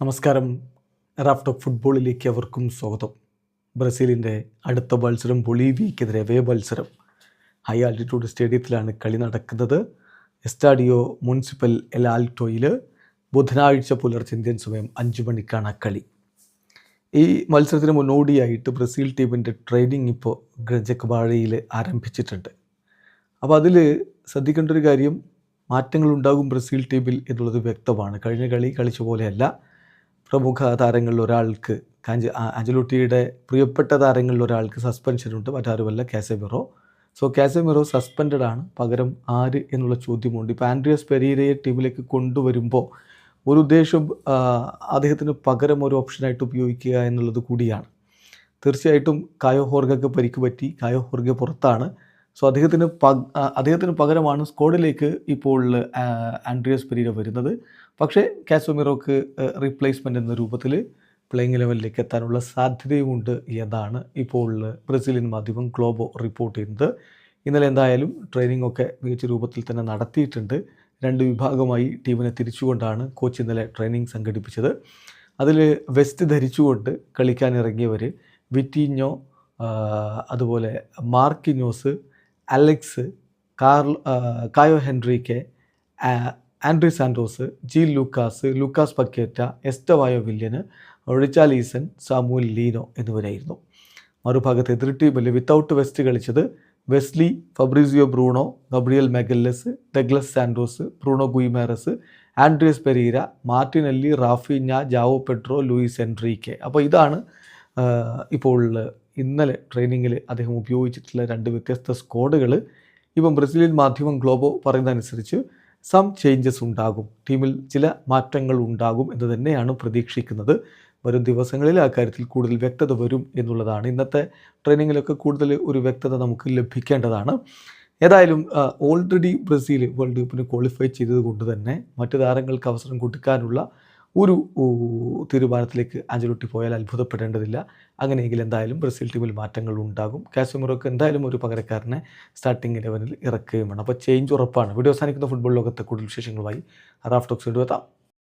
നമസ്കാരം. റാഫ്റ്റോക്ക് ഫുട്ബോളിലേക്ക് അവർക്കും സ്വാഗതം. ബ്രസീലിന്റെ അടുത്ത മത്സരം ബൊളീവിയക്കെതിരെ വേ മത്സരം. ഹൈ ആൾട്ടിറ്റ്യൂഡ് സ്റ്റേഡിയത്തിലാണ് കളി നടക്കുന്നത്. എസ്റ്റാഡിയോ മുനിസിപ്പൽ എൽ ആൽട്ടോയിൽ ബുധനാഴ്ച പുലർച്ചെ ഇന്ത്യൻ സമയം അഞ്ച് മണിക്കാണ് കളി. ഈ മത്സരത്തിന് മുന്നോടിയായിട്ട് ബ്രസീൽ ടീമിന്റെ ട്രെയിനിങ് ഇപ്പോൾ ഗജക്കബാഴയിൽ ആരംഭിച്ചിട്ടുണ്ട്. അപ്പോൾ അതിൽ ശ്രദ്ധിക്കേണ്ട ഒരു കാര്യം മാറ്റങ്ങളുണ്ടാകും ബ്രസീൽ ടീമിൽ എന്നുള്ളത് വ്യക്തമാണ്. കഴിഞ്ഞ കളി കളിച്ച പോലെയല്ല. പ്രമുഖ താരങ്ങളിൽ ഒരാൾക്ക് കാഞ്ചി അഞ്ചലുട്ടിയുടെ പ്രിയപ്പെട്ട താരങ്ങളിൽ ഒരാൾക്ക് സസ്പെൻഷനുണ്ട്. മറ്റാരുമല്ല കാസമിറോ. സോ കാസമിറോ സസ്പെൻഡഡ് ആണ് പകരം ആര് എന്നുള്ള ചോദ്യമുണ്ട്. ഇപ്പോൾ ആൻഡ്രിയസ് പെരീരയെ ടീമിലേക്ക് കൊണ്ടുവരുമ്പോൾ ഒരു ഉദ്ദേശം അദ്ദേഹത്തിന് പകരം ഒരു ഓപ്ഷനായിട്ട് ഉപയോഗിക്കുക എന്നുള്ളത് കൂടിയാണ്. തീർച്ചയായിട്ടും കായോ ഹോർഗയ്ക്ക് പരിക്ക് പറ്റി. കായോ ഹോർഗ പുറത്താണ്. സോ അദ്ദേഹത്തിന് പ അദ്ദേഹത്തിന് പകരമാണ് സ്ക്വാഡിലേക്ക് ഇപ്പോൾ ആൻഡ്രിയസ് പെരീര വരുന്നത്. പക്ഷേ കാസോമിറോക്ക് റീപ്ലേസ്മെന്റ് എന്ന രൂപത്തിൽ പ്ലേയിങ് ലെവലിലേക്ക് എത്താനുള്ള സാധ്യതയുമുണ്ട് എന്നാണ് ഇപ്പോൾ ബ്രസീലിയൻ മാധ്യമം ഗ്ലോബോ റിപ്പോർട്ട് ചെയ്യുന്നത്. ഇന്നലെ എന്തായാലും ട്രെയിനിങ് ഒക്കെ മികച്ച രൂപത്തിൽ തന്നെ നടത്തിയിട്ടുണ്ട്. രണ്ട് വിഭാഗമായി ടീമിനെ തിരിച്ചുകൊണ്ടാണ് കോച്ച് ഇന്നലെ ട്രെയിനിങ് സംഘടിപ്പിച്ചത്. അതിൽ വെസ്റ്റ് ധരിച്ചുകൊണ്ട് കളിക്കാനിറങ്ങിയവർ വിറ്റീഞ്ഞോ അതുപോലെ മാർക്കിനോസ് അലക്സ് കാർ കായോ ഹെൻറിക്കെ ആൻഡ്രി സാൻഡോസ് ജി Lucas Lucas Paqueta Estevao Willian Richarlison Samuel Lino എന്നിവരായിരുന്നു. മറുഭാഗത്ത് എതിർ ടീമിൽ വിത്തൗട്ട് വെസ്റ്റ് കളിച്ചത് Wesley Fabricio Bruno Gabriel Magalhaes Douglas Santos Bruno Guimaraes Andreas Pereira Martinelli Raphinha Joao Pedro Luiz Henrique അപ്പോൾ ഇതാണ് ഇപ്പോൾ ഇന്നലെ ട്രെയിനിങ്ങിൽ അദ്ദേഹം ഉപയോഗിച്ചിട്ടുള്ള രണ്ട് വ്യത്യസ്ത സ്ക്വാഡുകൾ ഇപ്പം ബ്രസീലിയൻ മാധ്യമം ഗ്ലോബോ പറയുന്നതനുസരിച്ച് സം ചേഞ്ചസ് ഉണ്ടാകും. ടീമിൽ ചില മാറ്റങ്ങൾ ഉണ്ടാകും എന്ന് തന്നെയാണ് പ്രതീക്ഷിക്കുന്നത്. വരും ദിവസങ്ങളിൽ ആ കാര്യത്തിൽ കൂടുതൽ വ്യക്തത വരും എന്നുള്ളതാണ്. ഇന്നത്തെ ട്രെയിനിങ്ങിലൊക്കെ കൂടുതൽ ഒരു വ്യക്തത നമുക്ക് ലഭിക്കേണ്ടതാണ്. ഏതായാലും ഓൾറെഡി ബ്രസീൽ വേൾഡ് കപ്പിന് ക്വാളിഫൈ ചെയ്തത് കൊണ്ട് തന്നെ മറ്റു താരങ്ങൾക്ക് അവസരം കൊടുക്കാനുള്ള ഒരു തീരുമാനത്തിലേക്ക് ആഞ്ചലോട്ടി പോയാൽ അത്ഭുതപ്പെടേണ്ടതില്ല. അങ്ങനെയെങ്കിൽ എന്തായാലും ബ്രസീൽ ടീമിൽ മാറ്റങ്ങൾ ഉണ്ടാകും കാശ്മീറൊക്കെ എന്തായാലും ഒരു പകരക്കാരനെ സ്റ്റാർട്ടിംഗ് ഇലവനിൽ ഇറക്കുകയും വേണം അപ്പോൾ ചേഞ്ച് ഉറപ്പാണ്. വീഡിയോ അവസാനിക്കുന്ന ഫുട്ബോൾ ലോകത്തെ കൂടുതൽ വിശേഷങ്ങളുമായി റാഫ്റ്റോക്സ് കൊണ്ടുവെത്താം